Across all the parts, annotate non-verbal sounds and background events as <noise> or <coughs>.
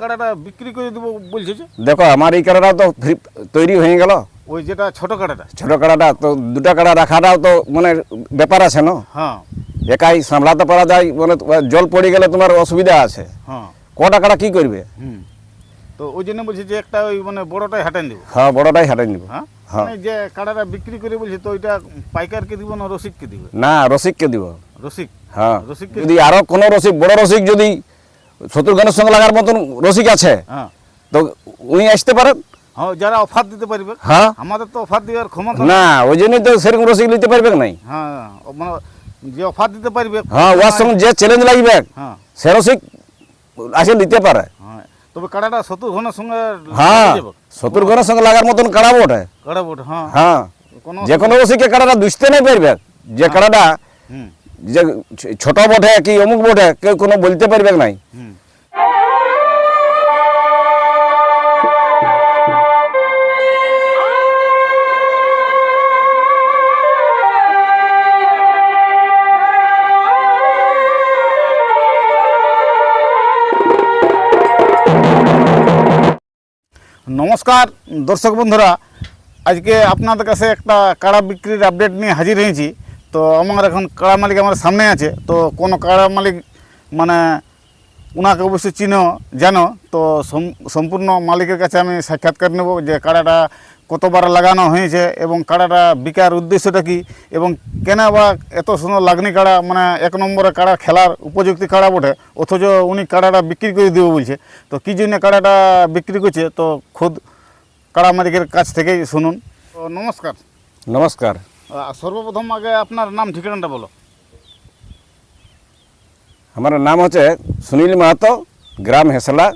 কাড়াটা বিক্রি করে দেবো বলছে যে? দেখো আমার এই কাড়াটা তো তৈরি হয়ে গেল। ওই যেটা ছোট কাড়াটা ছোট কাড়াটা তো দুটা কাড়া রাখাটাও তো মানে ব্যাপার আছে না? হ্যাঁ। একাই সামলাতে পারা যায় মানে জল পড়ে গেলে তোমার অসুবিধা আছে। হ্যাঁ। কটা কাড়া কি করবে? হুম। তো ওই জন্য বলছি যে একটা ওই মানে বড়টাই হাঁটান দেবো হ্যাঁ বড়টাই হাঁটাই নিব। হ্যাঁ? হ্যাঁ। মানে যে কাড়াটা বিক্রি করে বলছে তো ওইটা পাইকারকে দিব না রসিককে দিবে? না রসিককে দিব। রসিক? হ্যাঁ। রসিককে যদি আরও কোনো রসিক বড় রসিক যদি শত্রুঘ্নের সঙ্গে লাগার মতন রসিক আছে। হ্যাঁ। তো উনি আসতে পারেন? হ্যাঁ যারা অফার দিতে পারবে। হ্যাঁ। আমাদের তো অফার দেওয়ার ক্ষমতা না ওই জন্যই তো সেরকম রসিক নিতে পারবে নাই। হ্যাঁ মানে যে অফার দিতে পারবে হ্যাঁ ওর সঙ্গে যে চ্যালেঞ্জ লাগবে হ্যাঁ। সে রসিক আসে নিতে পারে। হ্যাঁ তবে কাড়াটা শত্রুঘ্নের সঙ্গে হ্যাঁ। শত্রুঘ্নের সঙ্গে লাগার মতন কাড়াবো ওটা কাড়া বোট হ্যাঁ। হ্যাঁ যে কোনো রসিককে কাড়াটা দুষতে নেই পারবে। যে কাড়াটা হুম। যে ছ- ছোট বটে কি অমুক বটে কেউ কোনো বলতে পারবে নাই। হুম। নমস্কার দর্শক বন্ধুরা আজকে আপনাদের কাছে একটা কাড়া বিক্রির আপডেট নিয়ে হাজির হয়েছি। তো আমার এখন কাড়া মালিক আমার সামনে আছে তো কোনো কাড়া মালিক মানে ওনাকে অবশ্যই চিনো জানো তো সম্পূর্ণ মালিকের কাছে আমি সাক্ষাৎকার নেব যে কাড়াটা কতবার লাগানো হয়েছে এবং কাড়াটা বিকার উদ্দেশ্যটা কি এবং কেন বা এত সুন্দর লাগনি কাড়া মানে এক নম্বরে কাড়া খেলার উপযুক্ত কাড়া বটে অথচ উনি কাড়াটা বিক্রি করে দেবো বলছে। তো কী জন্য কাড়াটা বিক্রি করছে তো খুদ কাড়া মালিকের কাছ থেকেই শুনুন। তো নমস্কার। নমস্কার। সর্বপ্রথম আগে আপনার নাম ঠিকানাটা বলো। আমার নাম হচ্ছে সুনীল মাহাতো গ্রাম হেসলা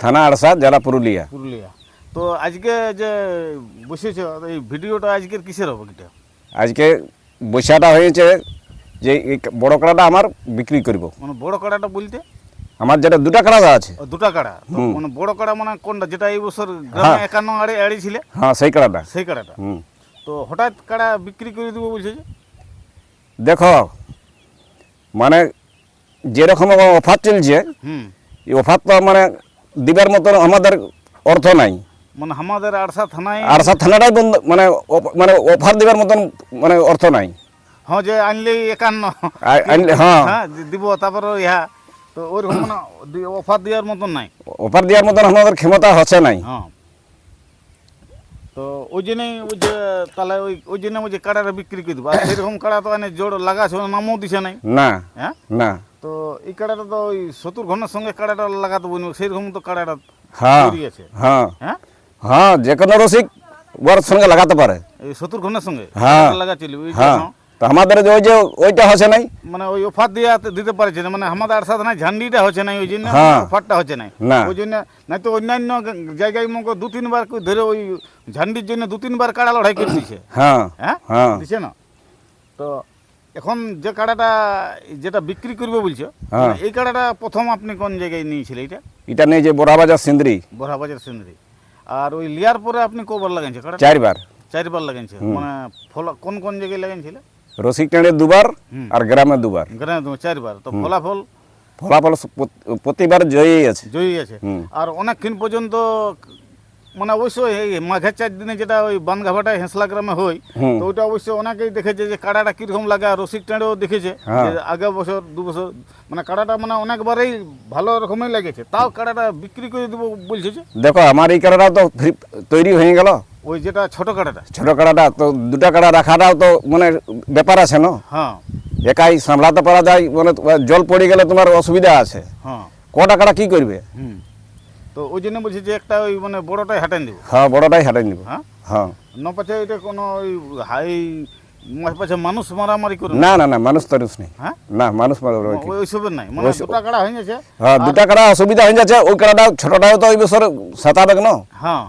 থানা আড়সা জেলা পুরুলিয়া। পুরুলিয়া। তো আজকে যে বসেছ এই ভিডিওটা আজকের কিসের হবে এটা আজকে বৈশাটা হয়েছে যে এই বড় কাড়াটা আমার বিক্রি করব। মানে বড় কাড়াটা বলতে? আমার যেটা দুটা কাড়া আছে। দুটা কাড়া? মানে বড় কাড়া মানে কোনটা? যেটা এই বছর গ্রামে হ্যাঁ। একান্ন আড়ে আড়ি ছিলে? হ্যাঁ সেই কাড়াটা। সেই কাড়াটা। হুম। তো হঠাৎ কাড়া বিক্রি করে দেবো বলছে যে? দেখো মানে যেরকম অফার চলছে হুম। এই অফার তো মানে দিবার মতন আমাদের অর্থ নাই। মানে আমাদের আড়সা থানায় আড়সা থানাটাই বন্ধ মানে মানে অফার দিবার মতন মানে অর্থ নাই। হ্যাঁ যে আনলেই একান্ন। আনলে হ্যাঁ। হ্যাঁ দিব তারপরে ইহা। তো ওইরকম মানে অফার দেওয়ার মতন নাই। অফার দেওয়ার মতন আমাদের ক্ষমতা হচ্ছে নাই। হ্যাঁ। তো ওই জন্যই ওই যে তাহলে ওই ওই জন্য ওই যে কাড়াটা বিক্রি করে দেবো। আর সেরকম কাড়া তো এনে জোর লাগাছে নামও দিছে নাই। না হ্যাঁ? না। তো এই কাড়াটা তো ওই শত্রুর ঘনের সঙ্গে কাড়াটা লাগাতে বলি সেরকম তো কাড়াটা হ্যাঁ আছে। হ্যাঁ। হ্যাঁ? হ্যাঁ যে কোনো রসিক ওর সঙ্গে লাগাতে পারে। এই শত্রুর ঘনের সঙ্গে হ্যাঁ। লাগা লাগাচ্ছিল হ্যাঁ। তো আমাদের যে ওই যে ওইটা হচ্ছে নাই। মানে ওই অফার দিয়ে দিতে পারছে না মানে আমাদের আর সাথে নাই ঝান্ডিটা হচ্ছে না ওই জন্য হ্যাঁ। অফারটা হচ্ছে না না। ওই জন্য নাই তো অন্যান্য জায়গায় মনে দু তিনবার ধরে ওই ঝান্ডির জন্য দু তিনবার কাড়া লড়াই করে দিছে। হ্যাঁ। হ্যাঁ? হ্যাঁ। দিছে না? তো এখন যে কাড়াটা যেটা বিক্রি করবে বলছো হ্যাঁ। মানে এই কাড়াটা প্রথম আপনি কোন জায়গায় নিয়েছিলেন এটা? এটা নেই যে বড়াবাজার সিন্দ্রি। বড়াবাজার সিনারি আর ওই লিয়ার পরে আপনি কবার লাগাইছে চারবার। চারবার লাগাইছে মানে ফল কোন কোন জায়গায় লাগাইছিল রসিক টেঁড়ে দুবার আর গ্রামে দুবার। গ্রামে তো চারবার। তো ফলাফল? ফলাফল প্রতিবার জয়ী আছে জয়ী আছে আর অনেকক্ষণ পর্যন্ত মানে অবশ্যই এই মাঘের চার দিনে যেটা ওই বানঘাভাটায় হেঁসলা গ্রামে হয় তো ওইটা অবশ্যই অনেকেই দেখেছে যে কাড়াটা কীরকম লাগে আর রসিক টেঁড়েও দেখেছে হ্যাঁ। যে আগের বছর দু বছর মানে কাড়াটা মানে অনেকবারেই ভালো রকমই লেগেছে। তাও কাড়াটা বিক্রি করে দেবো বলছে দেখো আমার এই কাড়াটা তো তৈরি হয়ে গেল। ওই যেটা ছোট কাটাটা। ছোট কাড়াটা তো দুটা কাটা রাখাটাও তো মানে ব্যাপার আছে না? হ্যাঁ। একাই সামলাতে পারা যায় মানে জল পড়ে গেলে তোমার অসুবিধা আছে। হ্যাঁ। কটা কাটা কি করবে? হুম। তো ওই জন্য বলছি যে একটা ওই মানে বড়টাই হাঁটান দেবো হ্যাঁ বড়টাই হাঁটাই নিব। হ্যাঁ? হ্যাঁ। ন পাছে এটা কোনো ওই হাই পাছে মানুষ মারামারি করে না? না না মানুষ তরুষ নেই। হ্যাঁ? না মানুষ মারবে ওই ওইসবের নাই। মানে দুটা কাড়া হয়ে গেছে হ্যাঁ দুটা কাটা অসুবিধা হয়ে যাচ্ছে ওই কাড়াটা ছোটটাও তো ওই বছর সাতাবে না? হ্যাঁ।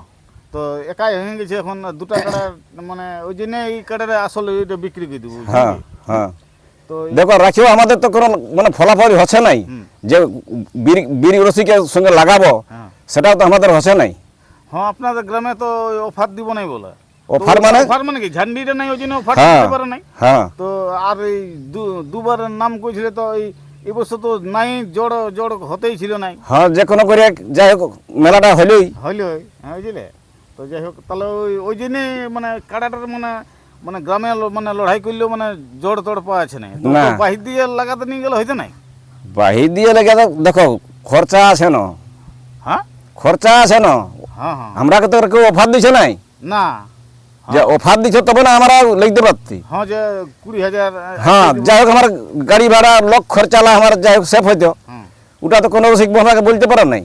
তো একাই হয়ে গেছে এখন দুটা <coughs> কাড়া মানে ওই জন্য এই কাড়ারে আসলে এটা বিক্রি করে দেবো। হ্যাঁ হ্যাঁ। তো দেখো রাখিও আমাদের তো কোনো মানে ফলাফল হচ্ছে নাই। যে বীর বীর রসিকের সঙ্গে লাগাবো হ্যাঁ। সেটাও তো আমাদের হচ্ছে নাই। হ্যাঁ আপনাদের গ্রামে তো অফার দিব নাই বলে। অফার মানে? অফার মানে কি? ঝান্ডিটা নাই ওই জন্য অফার হ্যাঁ দিতে পারে নাই? হ্যাঁ। তো আর এই দুবার নাম কইছিলে তো এই এবছর তো নাই জড় জড় হতেই ছিল নাই। হ্যাঁ যে কোনো করে যাই হোক মেলাটা হলেই হইল হ্যাঁ বুঝলে? তো যাই হোক তাহলে ওই ওই জন্যে মানে কাড়াটার মানে মানে গ্রামে মানে লড়াই করলেও মানে জড় তড় পাওয়া আছে না। বাহির দিয়ে লাগাতে নিয়ে গেলে হইতে নাই? বাহির দিয়ে লেগে তো দেখো খরচা আছে না। হ্যাঁ? খরচা আছে না। হ্যাঁ হ্যাঁ। আমরা তো কেউ অফার দিছে নাই? না। যে অফার দিছে তবে না আমরা লিখতে পারতি। হ্যাঁ যে কুড়ি হাজার হ্যাঁ যাই হোক আমার গাড়ি ভাড়া লোক খরচালা আমার যাই হোক সেফ হইতো। ওটা তো কোনো শিখব আমাকে বলতে পারো নাই।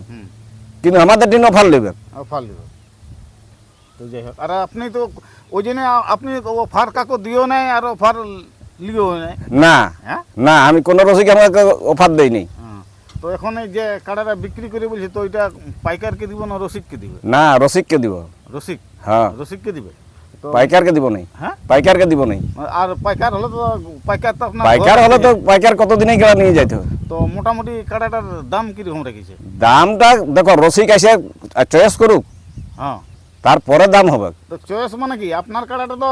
কিন্তু আমাদের দিন অফার নেবে অফার দিব তো যাই হোক আর আপনি তো ওই জন্য আপনি অফার কাকো দিও নাই আর অফার লিও নাই। না হ্যাঁ? না আমি কোনো রসিক আমাকে অফার দেইনি। হ্যাঁ। তো এখন এই যে কাড়াটা বিক্রি করে বলছে তো ওইটা পাইকারকে দিব না রসিককে দিবে? না রসিককে দিব। রসিক? হ্যাঁ। রসিককে দিবে? তো পাইকারকে দিব নাই। হ্যাঁ? পাইকারকে দিব নাই। আর পাইকার হলে তো পাইকার তো আপনার পাইকার হলে তো। পাইকার কতদিনে গেলা নিয়ে যাইতে তো মোটামুটি কাড়াটার দাম কীরকম রেখেছে? দামটা দেখো রসিক এসে চয়েস করুক। হ্যাঁ। তারপরে দাম হবে। তো চয়েস মানে কি? আপনার কাড়াটা তো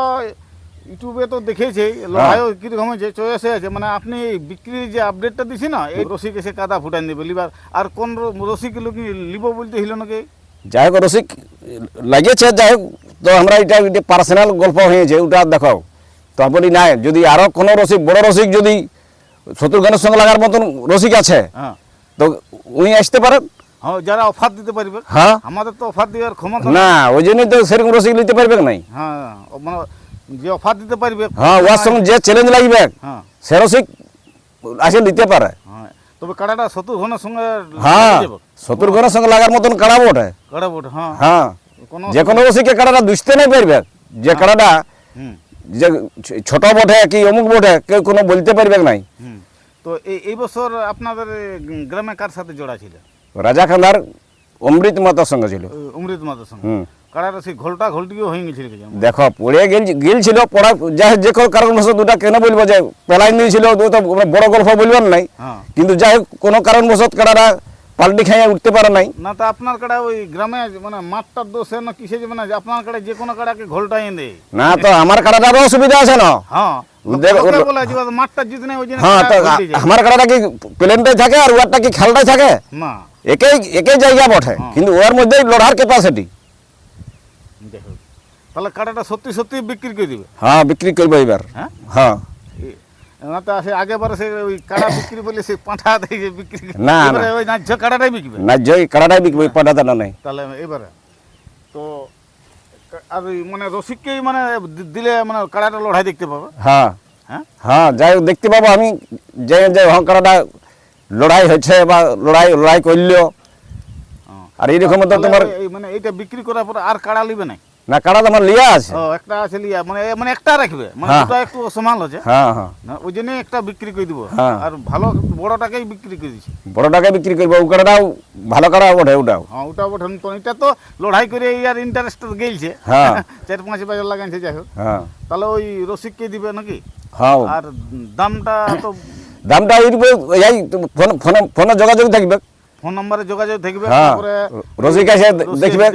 ইউটিউবে তো দেখেছে লড়াইও কীরকম হয়েছে চয়েসে আছে। মানে আপনি বিক্রির যে আপডেটটা দিছি না এই রসিক এসে কাদা ফুটাই দেবে লিবার। আর কোন রসিক লোক লিব বলতে হইল নাকি? যাই হোক রসিক লাগিয়েছে যাই হোক তো আমরা এটা পার্সোনাল গল্প হয়েছে ওটা দেখো তো বলি নাই যদি আরও কোনো রসিক বড় রসিক যদি শত্রুঘ্নের সঙ্গে লাগার মতন রসিক আছে হ্যাঁ। তো উনি আসতে পারেন। হ্যাঁ যারা অফার দিতে পারবে হ্যাঁ? আমাদের তো অফার দেওয়ার ক্ষমতা না ওই জন্যই তো সেরকম রসিক নিতে পারবে নাই? হ্যাঁ মানে যে অফার দিতে পারবে হ্যাঁ ওর সঙ্গে যে চ্যালেঞ্জ লাগবে হ্যাঁ। সে রসিক আসে নিতে পারে। হ্যাঁ তবে কাড়াটা সঙ্গে হ্যাঁ। শত্রুঘ্নের সঙ্গে লাগার মতন কাড়া বোট হ্যাঁ। হ্যাঁ। যে কোনো রসিকে কাড়াটা দুষতে নাই পারবে। যে কাড়াটা যে ছোট বটে কি অমুক বটে কেউ কোনো বলতে পারবে নাই? তো এই এই বছর আপনাদের গ্রামে কার সাথে জোড়া ছিল? রাজা খান্দার অমৃত মাতার সঙ্গে ছিল। অমৃত মাতার সঙ্গে। সেই ঘোলটা ঘোলটিও হয়ে গেছিল দেখো পড়ে গেল গিলছিল পড়া হোক, যে কোনো কারণবশত দুটা কেন বলব যে পেলাই নিয়েছিল ও তো বড় গল্প নাই। হ্যাঁ। কিন্তু যাই হোক কোনো কারণবশত কাড়ারা পাল্টি খাইয়া উঠতে পারে নাই। না তো আপনার কাড়া ওই গ্রামে মানে মাঠটার দোষে না কিসে যে মানে আপনার কাড়া যে কোনো কাড়াকে ঘোলটা এনে না তো আমার কাড়াটারও অসুবিধা আছে না? হ্যাঁ। হ্যাঁ। আমার কাড়াটা কি প্লেনটাই থাকে আর ওয়ারটা কি খেলটাই থাকে? না। একই একই জায়গা বটে। হ্যাঁ। কিন্তু ওর মধ্যেই লড়ার ক্যাপাসিটি। তাহলে কাড়াটা সত্যি সত্যি বিক্রি করে দিবে? হ্যাঁ বিক্রি করব এবার। হ্যাঁ? হ্যাঁ। না সে আগে বারে সে ওই কাড়া বিক্রি বলে সে পাঁঠা দিয়ে বিক্রি করে। না, ওই ন্যায্য বিকবে? না জয় কাড়াটাই বিকবো নাই। তাহলে এবারে তো আর মানে রসিককেই মানে দিলে মানে কাড়াটা লড়াই দেখতে পাবে? হ্যাঁ। হ্যাঁ? হ্যাঁ যাই দেখতে পাবো আমি। যে যে হকারটা লড়াই হয়েছে বা লড়াই লড়াই করল। হ্যাঁ। আর এইরকম তো তোমার মানে এইটা বিক্রি করার পরে আর কাড়া লিবে না না কাড়া তো আমার লিয়া আছে। ও একটা আছে লিয়া মানে মানে একটা রাখবে মানে হ্যাঁ। দুটো একটু অসমান হচ্ছে হ্যাঁ হ্যাঁ। ওই জন্যই একটা বিক্রি করে দিব। আর ভালো বড়টাকেই বিক্রি করে দিচ্ছি বড় টাকা বিক্রি করব ও কাড়াটাও ভালো কাড়া ওঠে ওটাও হ্যাঁ ওটা ওঠেন তো এটা তো লড়াই করে আর ইন্টারেস্ট গেলছে হ্যাঁ। <laughs> চার পাঁচ বাজার লাগাইছে যাই হোক। হ্যাঁ। তাহলে ওই রসিককে দিবে নাকি? হ্যাঁ। আর দামটা তো দামটা এই ফোনে ফোনে ফোনে যোগাযোগ থাকবে ফোন নম্বরে যোগাযোগ থাকবে হ্যাঁ তারপরে রসিক এসে দেখবে।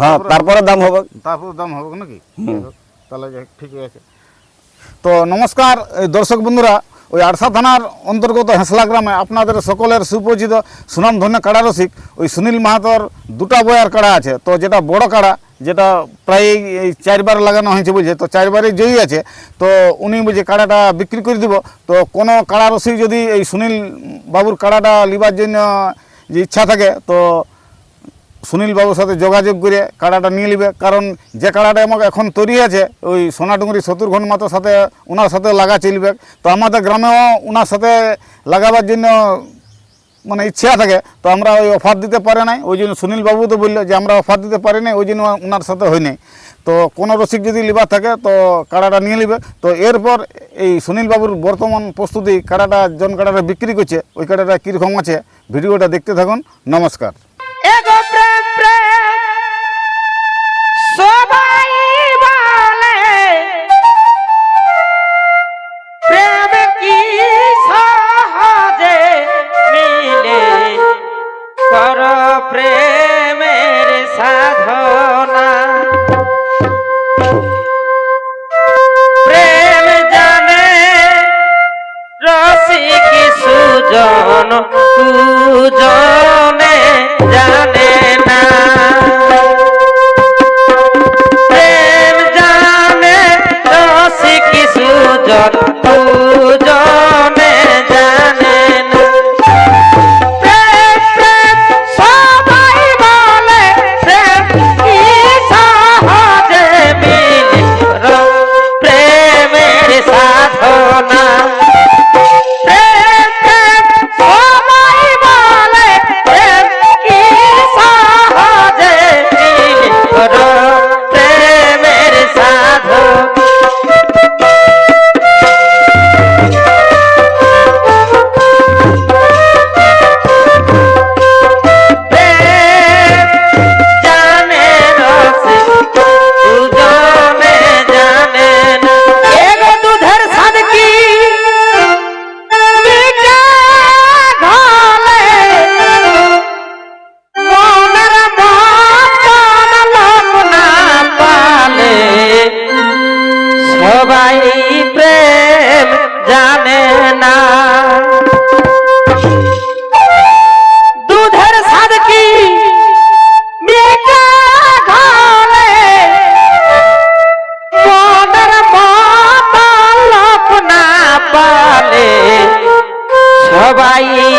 হ্যাঁ তারপরে- দাম হবে। তারপর দাম হবে নাকি? তাহলে আছে। তো নমস্কার দর্শক বন্ধুরা ওই আড়সা থানার অন্তর্গত হেঁসলা গ্রামে আপনাদের সকলের সুপরিচিত সুনামধন্য কাড়া রসিক ওই সুনীল মাহাতর দুটা বয়ার কাড়া আছে। তো যেটা বড় কাড়া যেটা প্রায় এই চারবার লাগানো হয়েছে বুঝে তো চারবারই জয়ী আছে। তো উনি বুঝে কাড়াটা বিক্রি করে দিব। তো কোনো কাড়া রসিক যদি এই সুনীল বাবুর কাড়াটা লিবার জন্য, যে ইচ্ছা থাকে, তো সুনীল বাবুর সাথে যোগাযোগ করে কাড়াটা নিয়ে নিবে। কারণ যে কাড়াটা আমাকে এখন তৈরি আছে, ওই সোনাডুঙ্গরি শত্রুঘ্ন মাতার সাথে ওনার সাথে লাগা চলবে। তো আমাদের গ্রামেও ওনার সাথে লাগাবার জন্য মানে ইচ্ছা থাকে, তো আমরা ওই অফার দিতে পারে নাই। ওই জন্য সুনীলবাবু তো বলল যে, আমরা অফার দিতে পারি নাই, ওই জন্য ওনার সাথে হয় নাই। তো কোনো রসিক যদি লিবার থাকে, তো কাড়াটা নিয়ে নেবে তো এরপর এই সুনীলবাবুর বর্তমান প্রস্তুতি, কাড়াটা, জন কাড়াটা বিক্রি করছে, ওই কাড়াটা কীরকম আছে, ভিডিওটা দেখতে থাকুন। নমস্কার। জন পূজন সবাই